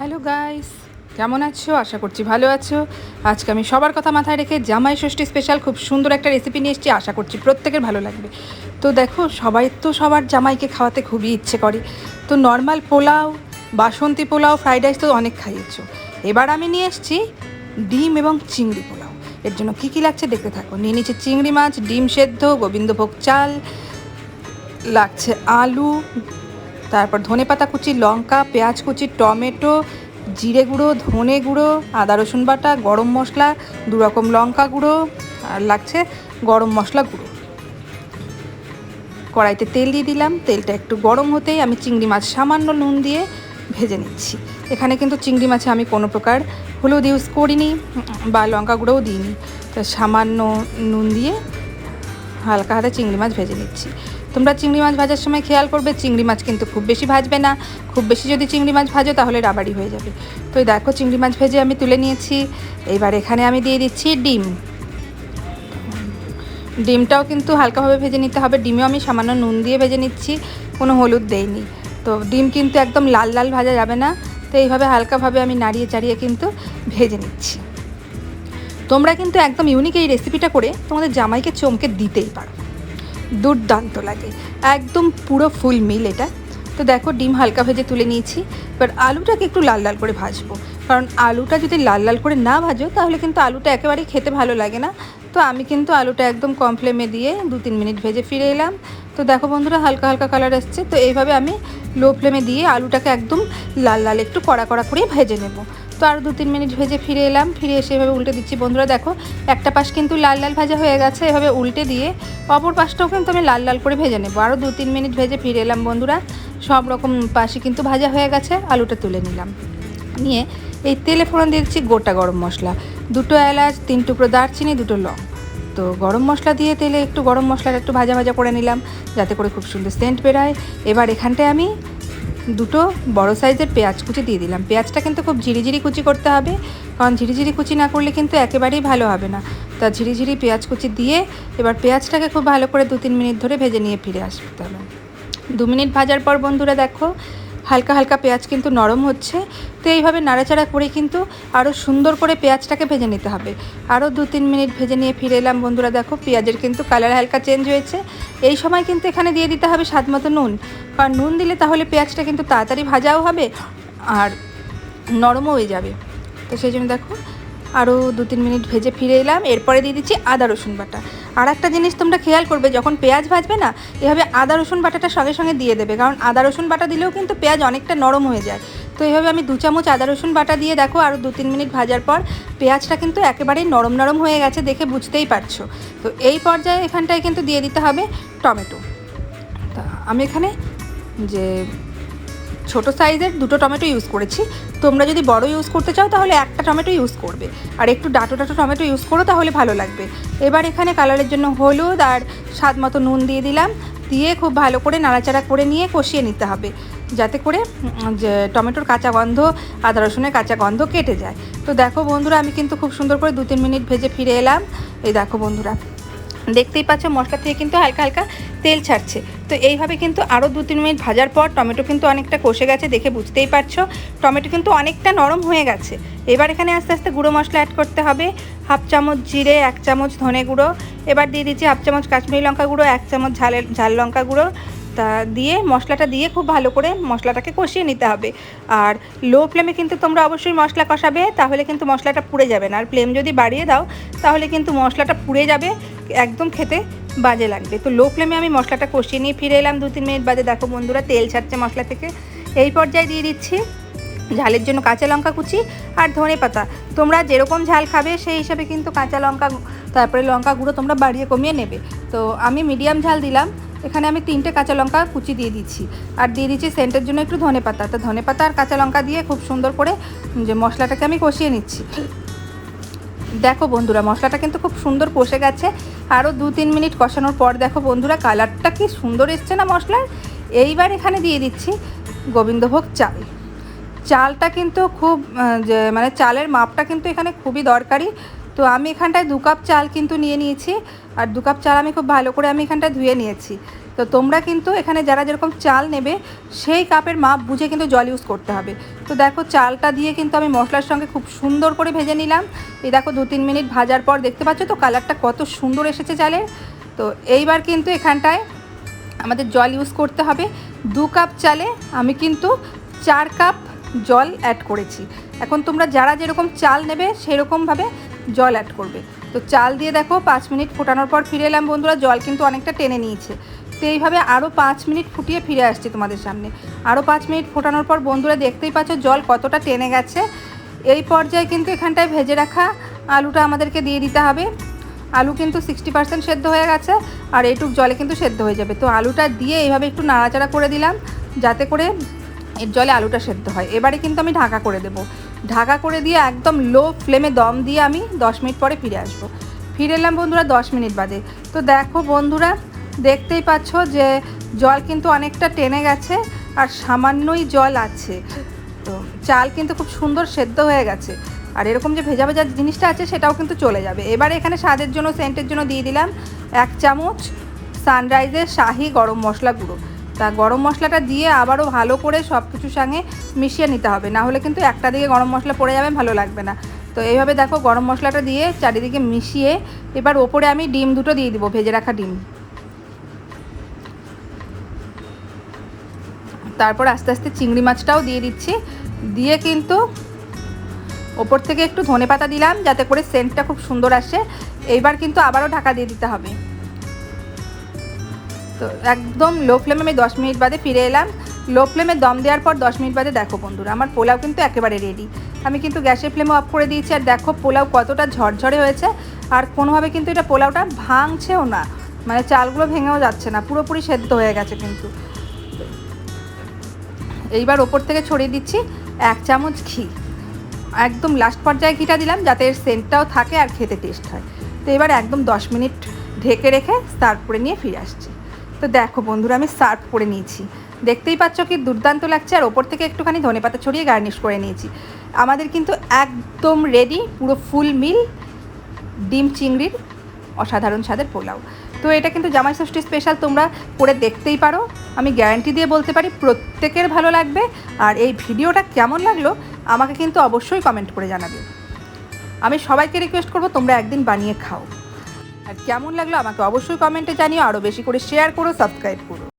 Hello guys কেমন আছো? আশা করছি ভালো আছো। আজকে আমি সবার কথা মাথায় রেখে জামাই ষষ্ঠী স্পেশাল খুব সুন্দর একটা রেসিপি নিয়ে এসেছি। আশা করছি প্রত্যেকের ভালো লাগবে। তো দেখো, সবাই তো সবার জামাইকে খাওয়াতে খুবই ইচ্ছে করে। তো normal pulao, basanti pulao fried rice তো অনেক খাইয়েছো। এবার আমি নিয়ে এসেছি ডিম এবং চিংড়ি পোলাও। এর জন্য কী কী লাগছে দেখতে থাকো। নিয়ে নিচ্ছে চিংড়ি মাছ, ডিম সেদ্ধ, গোবিন্দভোগ চাল, লাগছে আলু তারপর ধনে পাতা কুচি, লঙ্কা, পেঁয়াজ কুচি, টমেটো, জিরে গুঁড়ো, ধনে গুঁড়ো, আদা রসুন বাটা, গরম মশলা, দু রকম লঙ্কা গুঁড়ো, আর লাগছে গরম মশলা গুঁড়ো। কড়াইতে তেল দিয়ে দিলাম, তেলটা একটু গরম হতেই আমি চিংড়ি মাছ সামান্য নুন দিয়ে ভেজে নিচ্ছি। এখানে কিন্তু চিংড়ি মাছে আমি কোনো প্রকার হলুদ ইউজ করিনি, বা লঙ্কা গুঁড়োও দিইনি। তো সামান্য নুন দিয়ে হালকা হাতে চিংড়ি মাছ ভেজে নিচ্ছি। তোমরা চিংড়ি মাছ ভাজার সময় খেয়াল করবে, চিংড়ি মাছ কিন্তু খুব বেশি ভাজবে না। খুব বেশি যদি চিংড়ি মাছ ভাজো, তাহলে রাবারি হয়ে যাবে। তো দেখো, চিংড়ি মাছ ভেজে আমি তুলে নিয়েছি। এবার এখানে আমি দিয়ে দিচ্ছি ডিম। ডিমটাও কিন্তু হালকাভাবে ভেজে নিতে হবে। ডিমেও আমি সামান্য নুন দিয়ে ভেজে নিচ্ছি, কোনো হলুদ দেইনি। তো ডিম কিন্তু একদম লাল লাল ভাজা যাবে না। তো এইভাবে হালকাভাবে আমি নাড়িয়ে চাড়িয়ে কিন্তু ভেজে নিচ্ছি। তোমরা কিন্তু একদম ইউনিক এই রেসিপিটা করে তোমাদের জামাইকে চমকে দিতেই পারো। দুর্দান্ত লাগে। একদম পুরো ফুল মিল এটা। তো দেখো, ডিম হালকা ভেজে তুলে নিয়েছি। এবার আলুটাকে একটু লাল লাল করে ভাজবো। কারণ আলুটা যদি লাল লাল করে না ভাজো, তাহলে কিন্তু আলুটা একেবারেই খেতে ভালো লাগে না। তো আমি কিন্তু আলুটা একদম কম ফ্লেমে দিয়ে দু তিন মিনিট ভেজে ফিরে এলাম। তো দেখো বন্ধুরা, হালকা হালকা কালার এসছে। তো এইভাবে আমি লো ফ্লেমে দিয়ে আলুটাকে একদম লাল লাল একটু কড়া কড়া করে ভেজে নেব। তো আরও দু তিন মিনিট ভেজে ফিরে এলাম। ফিরে এসে এভাবে উল্টে দিচ্ছি। বন্ধুরা, দেখো, একটা পাশ কিন্তু লাল লাল ভাজা হয়ে গেছে। এভাবে উল্টে দিয়ে অপর পাশটাও কিন্তু আমি লাল লাল করে ভেজে নেব। আরও দু তিন মিনিট ভেজে ফিরে এলাম বন্ধুরা। সব রকম পাশে কিন্তু ভাজা হয়ে গেছে। আলুটা তুলে নিলাম। নিয়ে এই তেলে ফোড়ন দিয়ে দিচ্ছি গোটা গরম মশলা। দুটো এলাচ, তিন টুকরো দারচিনি, দুটো লং। তো গরম মশলা দিয়ে তেলে একটু গরম মশলাটা একটু ভাজা ভাজা করে নিলাম। যাতে করে খুব সুন্দর সেন্ট বেরোয়। এবার এখানটায় আমি দুটো বড় সাইজের পেঁয়াজ কুচি দিয়ে দিলাম। পেঁয়াজটা কিন্তু খুব ঝিরিঝিরি কুচি করতে হবে, কারণ ঝিরিঝিরি কুচি না করলে কিন্তু একেবারেই ভালো হবে না। তা ঝিরিঝিরি পেঁয়াজ কুচি দিয়ে এবার পেঁয়াজটাকে খুব ভালো করে দু তিন মিনিট ধরে ভেজে নিয়ে ফিরে আসতে হবে। দু মিনিট ভাজার পর বন্ধুরা দেখো হালকা হালকা পেঁয়াজ কিন্তু নরম হচ্ছে। তো এইভাবে নাড়াচাড়া করে কিন্তু আরও সুন্দর করে পেঁয়াজটাকে ভেজে নিতে হবে। আরও দু তিন মিনিট ভেজে নিয়ে ফিরে এলাম। বন্ধুরা দেখো, পেঁয়াজের কিন্তু কালার হালকা চেঞ্জ হয়েছে। এই সময় কিন্তু এখানে দিয়ে দিতে হবে স্বাদ মতো নুন। কারণ নুন দিলে তাহলে পেঁয়াজটা কিন্তু তাড়াতাড়ি ভাজাও হবে আর নরমও হয়ে যাবে। তো সেই জন্য দেখো আরও দু তিন মিনিট ভেজে ফিরে এলাম। এরপরে দিয়ে দিচ্ছি আদা রসুন বাটা। আর একটা জিনিস তোমরা খেয়াল করবে, যখন পেঁয়াজ ভাজবে না, এভাবে আদা রসুন বাটাটা সঙ্গে সঙ্গে দিয়ে দেবে। কারণ আদা রসুন বাটা দিলেও কিন্তু পেঁয়াজ অনেকটা নরম হয়ে যায়। তো এইভাবে আমি দু চামচ আদা রসুন বাটা দিয়ে দেখো, আরও দু তিন মিনিট ভাজার পর পেঁয়াজটা কিন্তু একেবারেই নরম নরম হয়ে গেছে দেখে বুঝতেই পারছ। তো এই পর্যায়ে এখানটায় কিন্তু দিয়ে দিতে হবে টমেটো। তা আমি এখানে যে ছোট সাইজের দুটো টমেটো ইউজ করেছি। তোমরা যদি বড় ইউজ করতে চাও, তাহলে একটা টমেটো ইউজ করবে। আর একটু ডাটো ডাটো টমেটো ইউজ করো, তাহলে ভালো লাগবে। এবার এখানে কালারের জন্য হলুদ আর স্বাদ মতো নুন দিয়ে দিলাম। দিয়ে খুব ভালো করে নাড়াচাড়া করে নিয়ে কষিয়ে নিতে হবে। যাতে করে যে টমেটোর কাঁচা গন্ধ, আদা রসুনের কাঁচা গন্ধ কেটে যায়। তো দেখো বন্ধুরা, আমি কিন্তু খুব সুন্দর করে দু তিন মিনিট ভেজে ফিরে এলাম। এই দেখো বন্ধুরা। দেখতেই পাচ্ছ, মশলা থেকে কিন্তু হালকা হালকা তেল ছাড়ছে। তো এইভাবে কিন্তু আরও দু তিন মিনিট ভাজার পর টমেটো কিন্তু অনেকটা কষে গেছে দেখে বুঝতেই পারছ। টমেটো কিন্তু অনেকটা নরম হয়ে গেছে। এবার এখানে আস্তে আস্তে গুঁড়ো মশলা অ্যাড করতে হবে। হাফ চামচ জিরে, এক চামচ ধনে গুঁড়ো। এবার দিয়ে দিচ্ছি হাফ চামচ কাশ্মীরি লঙ্কা গুঁড়ো, এক চামচ ঝালের ঝাল লঙ্কা গুঁড়ো। তা দিয়ে মশলাটা দিয়ে খুব ভালো করে মশলাটাকে কষিয়ে নিতে হবে। আর লো ফ্লেমে কিন্তু তোমরা অবশ্যই মশলা কষাবে, তাহলে কিন্তু মশলাটা পুড়ে যাবে না। আর ফ্লেম যদি বাড়িয়ে দাও, তাহলে কিন্তু মশলাটা পুড়ে যাবে। একদম খেতে বাজে লাগবে। তো লো ফ্লেমে আমি মশলাটা কষিয়ে নিয়ে ফিরে এলাম দু তিন মিনিট বাদে। দেখো বন্ধুরা, তেল ছাড়ছে মশলা থেকে। এই পর্যায়ে দিয়ে দিচ্ছি ঝালের জন্য কাঁচা লঙ্কা কুচি আর ধনে পাতা। তোমরা যেরকম ঝাল খাবে সেই হিসাবে কিন্তু কাঁচা লঙ্কা, তারপরে লঙ্কা গুঁড়ো তোমরা বাড়িয়ে কমিয়ে নেবে। তো আমি মিডিয়াম ঝাল দিলাম, এখানে আমি তিনটে কাঁচা লঙ্কা কুচি দিয়ে দিচ্ছি। আর দিয়ে দিচ্ছি সেন্টের জন্য একটু ধনে পাতা। তো ধনে পাতা আর কাঁচা লঙ্কা দিয়ে খুব সুন্দর করে যে মশলাটাকে আমি কষিয়ে নিচ্ছি। দেখো বন্ধুরা, মশলাটা কিন্তু খুব সুন্দর কষে গেছে। আরও দু তিন মিনিট কষানোর পর দেখো বন্ধুরা কালারটা কি সুন্দর এসছে না মশলার? এইবার এখানে দিয়ে দিচ্ছি গোবিন্দভোগ চাল। চালটা কিন্তু খুব মানে চালের মাপটা কিন্তু এখানে খুবই দরকারি। তো আমি এখানটায় দু কাপ চাল কিন্তু নিয়ে নিয়েছি, আর দু কাপ চাল আমি খুব ভালো করে আমি এখানটায় ধুয়ে নিয়েছি। তো তোমরা কিন্তু এখানে যারা যেরকম চাল নেবে, সেই কাপের মাপ বুঝে কিন্তু জল ইউজ করতে হবে। তো দেখো চালটা দিয়ে কিন্তু আমি মশলার সঙ্গে খুব সুন্দর করে ভেজে নিলাম। এই দেখো দু তিন মিনিট ভাজার পর দেখতে পাচ্ছ তো কালারটা কত সুন্দর এসেছে চালের তো এইবার কিন্তু এখানটায় আমাদের জল ইউজ করতে হবে। দু কাপ চালে আমি কিন্তু চার কাপ জল অ্যাড করেছি। এখন তোমরা যারা যেরকম চাল নেবে সেরকমভাবে জল অ্যাড করবে। তো চাল দিয়ে দেখো পাঁচ মিনিট ফোটানোর পর ফিরে এলাম বন্ধুরা, জল কিন্তু অনেকটা টেনে নিয়েছে। তো এইভাবে আরও পাঁচ মিনিট ফুটিয়ে ফিরে আসছি তোমাদের সামনে। আরও পাঁচ মিনিট ফোটানোর পর বন্ধুরা দেখতেই পাচ্ছ জল কতটা টেনে গেছে। এই পর্যায়ে কিন্তু এখানটায় ভেজে রাখা আলুটা আমাদেরকে দিয়ে দিতে হবে। আলু কিন্তু সিক্সটি পার্সেন্ট সেদ্ধ হয়ে গেছে আর এইটুক জলে কিন্তু সেদ্ধ হয়ে যাবে। তো আলুটা দিয়ে এইভাবে একটু নাড়াচাড়া করে দিলাম, যাতে করে এর জলে আলুটা সেদ্ধ হয়। এবারে কিন্তু আমি ঢাকা করে দেবো। ঢাকা করে দিয়ে একদম লো ফ্লেমে দম দিয়ে আমি দশ মিনিট পরে ফিরে আসব। ফিরে এলাম বন্ধুরা দশ মিনিট বাদে। তো দেখো বন্ধুরা, দেখতেই পাচ্ছ যে জল কিন্তু অনেকটা টেনে গেছে আর সামান্যই জল আছে। তো চাল কিন্তু খুব সুন্দর সেদ্ধ হয়ে গেছে। আর এরকম যে ভেজা ভেজা জিনিসটা আছে সেটাও কিন্তু চলে যাবে। এবারে এখানে স্বাদের জন্য, সেন্টের জন্য দিয়ে দিলাম এক চামচ সানরাইজের শাহি গরম মশলা গুঁড়ো। তা গরম মশলাটা দিয়ে আবারও ভালো করে সব কিছুর সঙ্গে মিশিয়ে নিতে হবে। না হলে কিন্তু একটা দিকে গরম মশলা পড়ে যাবে, ভালো লাগবে না। তো এইভাবে দেখো গরম মশলাটা দিয়ে চারিদিকে মিশিয়ে এবার ওপরে আমি ডিম দুটো দিয়ে দিব, ভেজে রাখা ডিম। তারপর আস্তে আস্তে চিংড়ি মাছটাও দিয়ে দিচ্ছি। দিয়ে কিন্তু ওপর থেকে একটু ধনে পাতা দিলাম, যাতে করে সেন্টটা খুব সুন্দর আসে। এইবার কিন্তু আবারও ঢাকা দিয়ে দিতে হবে। তো একদম লো ফ্লেমে আমি দশ মিনিট বাদে ফিরে এলাম। লো ফ্লেমে দম দেওয়ার পর দশ মিনিট বাদে দেখো বন্ধুরা, আমার পোলাও কিন্তু একেবারে রেডি আমি কিন্তু গ্যাসের ফ্লেমে অফ করে দিয়েছি আর দেখো পোলাও কতটা ঝরঝরে হয়েছে। আর কোনোভাবে কিন্তু এটা পোলাওটা ভাঙছেও না মানে চালগুলো ভেঙেও যাচ্ছে না, পুরোপুরি সেদ্ধ হয়ে গেছে কিন্তু। এইবার ওপর থেকে ছড়িয়ে দিচ্ছি এক চামচ ঘি। একদম লাস্ট পর্যায়ে ঘিটা দিলাম যাতে এর সেন্টটাও থাকে আর খেতে টেস্ট হয়। তো এবার একদম দশ মিনিট ঢেকে রেখে করে নিয়ে ফিরে আসছি। তো দেখো বন্ধুরা, আমি সার্ভ করে নিয়েছি। দেখতেই পাচ্ছ কি দুর্দান্ত লাগছে, আর ওপর থেকে একটুখানি ধনেপাতা ছড়িয়ে গার্নিশ করে নিয়েছি। আমাদের কিন্তু একদম রেডি পুরো ফুল মিল ডিম চিংড়ির অসাধারণ স্বাদের পোলাও। তো এটা কিন্তু জামাই ষষ্ঠী স্পেশাল তোমরা করে দেখতেই পারো। আমি গ্যারান্টি দিয়ে বলতে পারি, প্রত্যেকের ভালো লাগবে। আর এই ভিডিওটা কেমন লাগল, আমাকে কিন্তু অবশ্যই কমেন্ট করে জানাবে। আমি সবাইকে রিকোয়েস্ট করব, তোমরা একদিন বানিয়ে খাও। আর কেমন লাগল আমাকে অবশ্যই কমেন্টে জানিও আরও বেশি করে শেয়ার করো সাবস্ক্রাইব করো।